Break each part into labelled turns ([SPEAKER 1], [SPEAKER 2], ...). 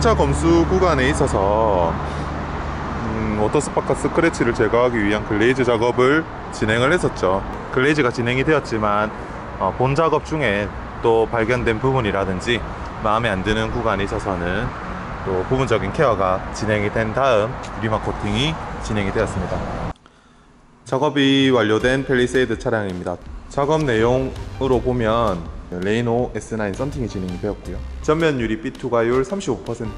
[SPEAKER 1] 신차 검수 구간에 있어서 음, 워터스파카 스크래치를 제거하기 위한 글레이즈 작업을 진행을 했었죠. 글레이즈가 진행이 되었지만 어, 본 작업 중에 또 발견된 부분이라든지 마음에 안 드는 구간에 있어서는 또 부분적인 케어가 진행이 된 다음 유리막 코팅이 진행이 되었습니다. 작업이 완료된 펠리세이드 차량입니다. 작업 내용으로 보면 레이노 S9 썬팅이 진행이 되었고요. 전면 유리 B2가율 35%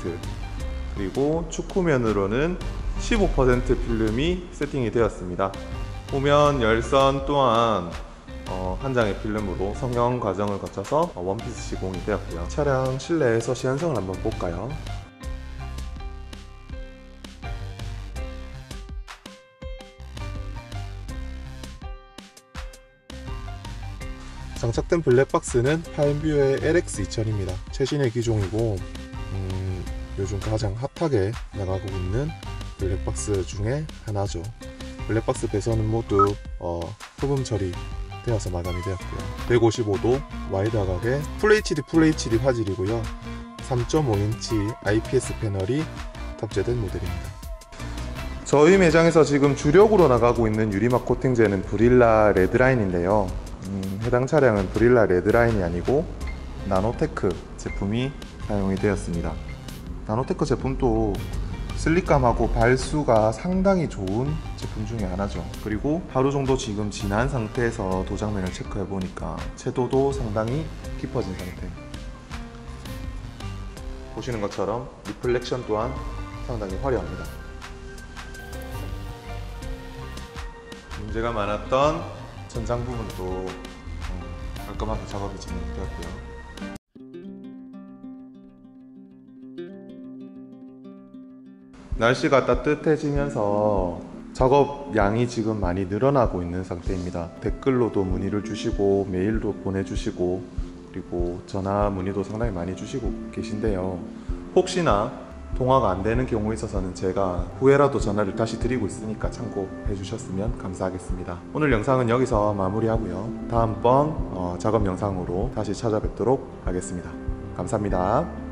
[SPEAKER 1] 그리고 축구면으로는 15% 필름이 세팅이 되었습니다. 보면 열선 또한 어, 한 장의 필름으로 성형 과정을 거쳐서 어, 원피스 시공이 되었고요. 차량 실내에서 시연성을 한번 볼까요? 장착된 블랙박스는 파인뷰의 LX2000입니다. 최신의 기종이고 음, 요즘 가장 핫하게 나가고 있는 블랙박스 중에 하나죠. 블랙박스 배선은 모두 어, 흡음 처리 되어서 마감이 되었고요. 155도 와이드 화각의 FHD FHD 화질이고요. 3.5인치 IPS 패널이 탑재된 모델입니다. 저희 매장에서 지금 주력으로 나가고 있는 유리막 코팅제는 브릴라 레드라인인데요. 음, 해당 차량은 브릴라 레드라인이 아니고 나노테크 제품이 사용이 되었습니다. 나노테크 제품도 슬릭감하고 발수가 상당히 좋은 제품 중에 하나죠. 그리고 하루 정도 지금 지난 상태에서 도장면을 체크해 보니까 채도도 상당히 깊어진 상태. 보시는 것처럼 리플렉션 또한 상당히 화려합니다. 문제가 많았던 전장 부분도 어, 깔끔하게 작업이 진행되었고요. 날씨가 따뜻해지면서 작업 양이 지금 많이 늘어나고 있는 상태입니다. 댓글로도 문의를 주시고 메일도 보내주시고 그리고 전화 문의도 상당히 많이 주시고 계신데요. 혹시나 통화가 안 되는 경우에 있어서는 제가 후에라도 전화를 다시 드리고 있으니까 참고해 주셨으면 감사하겠습니다. 오늘 영상은 여기서 마무리하고요. 다음번 어, 작업 영상으로 다시 찾아뵙도록 하겠습니다. 감사합니다.